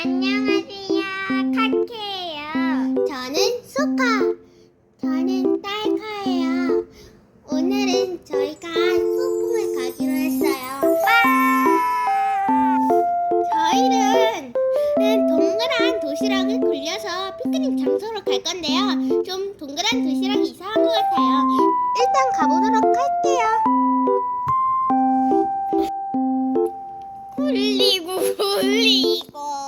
안녕하세요. 카케예요. 저는 수카. 저는 딸카예요. 오늘은 저희가 소풍을 가기로 했어요. 저희는 동그란 도시락을 굴려서 피크닉 장소로 갈 건데요. 좀 동그란 도시락이 이상한 것 같아요. 일단 가보도록 할게요. 굴리고 굴리고